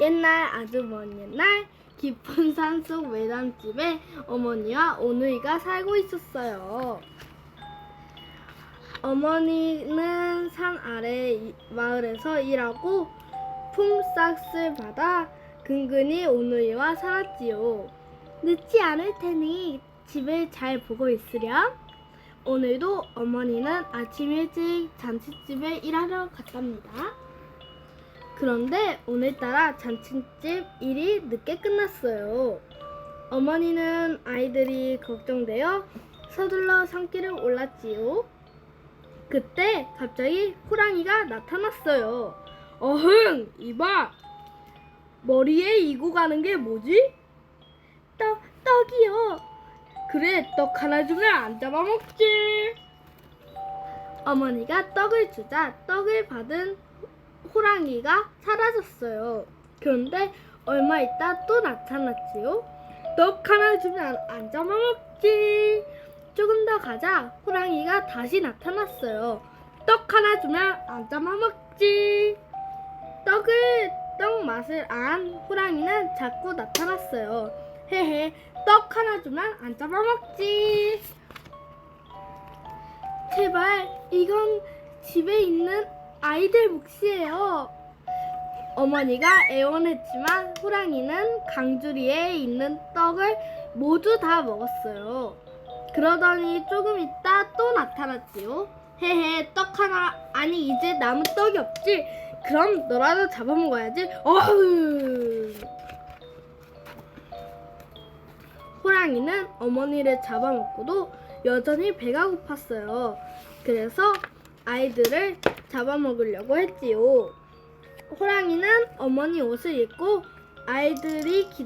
옛날 아주 먼 옛날 깊은 산속 외딴집에 어머니와 오누이가 살고 있었어요. 어머니는 산 아래 이- 마을에서 일하고 품삯을 받아 근근히 오누이와 살았지요. 늦지 않을 테니 집을 잘 보고 있으렴. 오늘도 어머니는 아침 일찍 잔치집에 일하러 갔답니다. 그런데 오늘따라 잔치집 일이 늦게 끝났어요. 어머니는 아이들이 걱정되어 서둘러 산길을 올랐지요. 그때 갑자기 호랑이가 나타났어요. 어흥, 이봐! 머리에 이고 가는 게 뭐지? 떡, 떡이요. 그래, 떡 하나 주면 안 잡아먹지. 어머니가 떡을 주자 떡을 받은 호랑이가 사라졌어요. 그런데 얼마 있다 또 나타났지요. 떡 하나 주면 안, 안 잡아먹지. 조금 더 가자 호랑이가 다시 나타났어요. 떡 하나 주면 안 잡아먹지. 떡을 떡 맛을 안 호랑이는 자꾸 나타났어요. 헤헤 떡 하나 주면 안 잡아먹지. 제발 이건 집에 있는 아이들 몫이에요. 어머니가 애원했지만 호랑이는 강주리에 있는 떡을 모두 다 먹었어요. 그러더니 조금 있다 또 나타났지요. 헤헤 떡 하나 아니 이제 남은 떡이 없지. 그럼 너라도 잡아먹어야지. 어휴. 호랑이는 어머니를 잡아먹고도 여전히 배가 고팠어요. 그래서 아이들을 잡아먹으려고 했지요. 호랑이는 어머니 옷을 입고 아이들이 기,